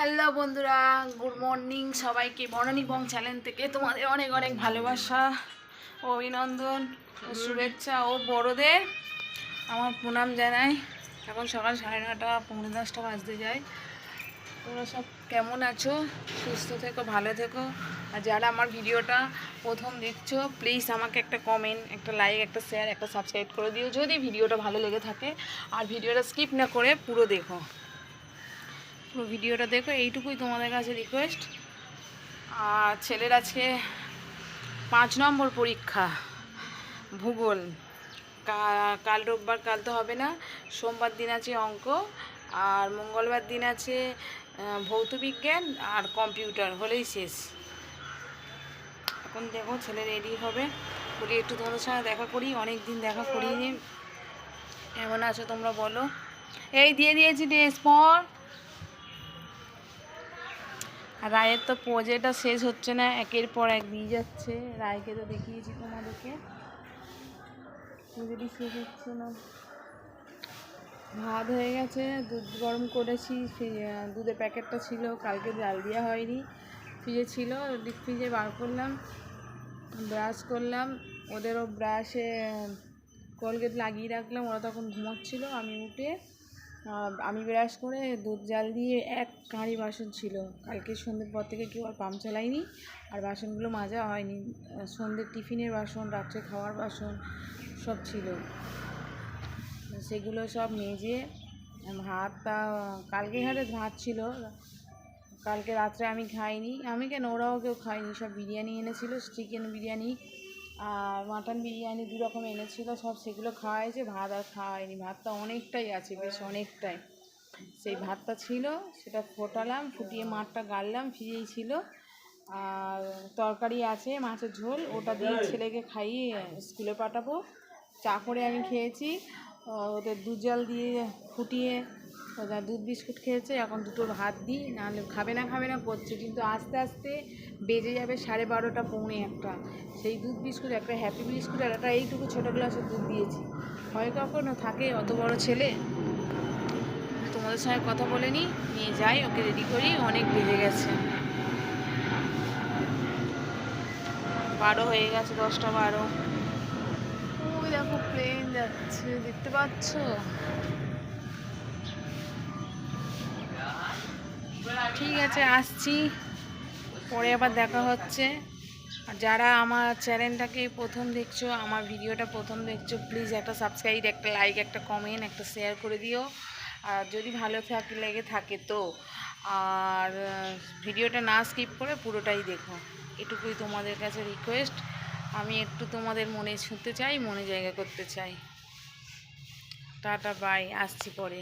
Hello বন্ধুরা, good morning সবাইকে। বনানী বং channel থেকে তোমাদের অনেক অনেক ভালোবাসা অভিনন্দন শুভেচ্ছা ও বড়দের। আমার প্রণাম জানাই। এখন সকাল সাড়ে নটা, পৌনে দশটা বাজতে যায়। তোমরা সব কেমন আছো? সুস্থ থেকো, ভালো থেকো। আর যারা আমার ভিডিওটা প্রথম দেখছ প্লিজ আমাকে একটা কমেন্ট একটা লাইক একটা শেয়ার একটা সাবস্ক্রাইব করে দিও। যদি ভিডিওটা ভালো লেগে থাকে, আর ভিডিওটা স্কিপ না করে পুরো দেখো। পুরো ভিডিওটা দেখো এইটুকুই তোমাদের কাছে রিকোয়েস্ট আর ছেলের আজকে পাঁচ নম্বর পরীক্ষা ভূগোল। কাল রোববার কাল তো হবে না। সোমবার দিন আছে অঙ্ক আর মঙ্গলবার দিন আছে আহ, ভৌতবিজ্ঞান আর কম্পিউটার হলেই শেষ। এখন দেখো ছেলে রেডি হবে। বলি একটু তোমাদের সঙ্গে দেখা করি অনেক দিন দেখা করিনি। কেমন আছো তোমরা বলো। এই দিয়ে দিয়েছি ড্রেস পর। রায়ের তো প্রজেক্টটা শেষ হচ্ছে না, একের পর এক দিয়ে যাচ্ছে। রায়কে তো দেখিয়েছি তোমাদেরকে। প্রজেক্টই শেষ হচ্ছে না। ভাত হয়ে গেছে, দুধ গরম করেছি দুধের প্যাকেটটা ছিল, কালকে জাল দেওয়া হয়নি। ফ্রিজে ছিল, ডিপ ফ্রিজে বার করলাম, ব্রাশ করলাম। ওদেরও ব্রাশে, কোলগেট লাগিয়ে রাখলাম, ওরা তখন ঘুমোচ্ছিল, আমি উঠে আমি ব্রাশ করে দুধ জাল দিয়ে এক কাঁড়ি বাসন ছিল। কালকে সন্ধ্যের পর থেকে কেউ আর পাম্প চালায়নি আর বাসনগুলো মাজা হয়নি। সন্ধ্যের টিফিনের বাসন, রাত্রে খাওয়ার বাসন সব ছিল। সেগুলো সব মেজে ভাতটা কালকে ঘাটে ভাত ছিল। কালকে রাত্রে আমি খাইনি। আমি কেন? ওরাও কেউ খায়নি। সব বিরিয়ানি এনেছিল, চিকেন বিরিয়ানি আর মাটন বিরিয়ানি দু রকম এনেছিল সব সেগুলো খাওয়া হয়েছে ভাত আর খাওয়া হয়নি। ভাতটা অনেকটাই আছে বেশ অনেকটাই। সেই ভাতটা ছিল সেটা ফোটালাম ফুটিয়ে মাঠটা গাড়লাম ফ্রিজেই ছিল। আর তরকারি আছে মাছের ঝোল ওটা দিয়ে ছেলেকে খাইয়ে স্কুলে পাঠাবো। চা করে আমি খেয়েছি। ওদের দুধ জল দিয়ে ফুটিয়ে ওরা দুধ বিস্কুট খেয়েছে, এখন দুটো ভাত দিই, নাহলে খাবে না খাবে না, করছে। কিন্তু আস্তে আস্তে বেজে যাবে সাড়ে বারোটা, পৌনে একটা। সেই দুধ বিস্কুট, একটা হ্যাপি বিস্কুট আর একটা এইটুকু ছোটো গ্লাসের দুধ দিয়েছি। হয় কখনো থাকে অত বড় ছেলে? তোমাদের সঙ্গে কথা বলে নিই, নিয়ে যাই, ওকে রেডি করি, অনেক বেজে গেছে। বারো হয়ে গেছে, দশটা বারো। ওই দেখো প্লেন যাচ্ছে, দেখতে পাচ্ছ? ঠিক আছে, আসছি। পরে আবার দেখা হচ্ছে। আর যারা আমার চ্যানেলটাকে প্রথম দেখছ, আমার ভিডিওটা প্রথম দেখছ প্লিজ একটা সাবস্ক্রাইব একটা লাইক একটা কমেন্ট একটা শেয়ার করে দিও। আর যদি ভালো থাকে, লেগে থাকে তো। আর ভিডিওটা না স্কিপ করে পুরোটাই দেখো। এটুকুই তোমাদের কাছে রিকোয়েস্ট আমি একটু তোমাদের মনে ছুঁতে চাই, মনে জায়গা করতে চাই। টাটা বাই আসছি পরে।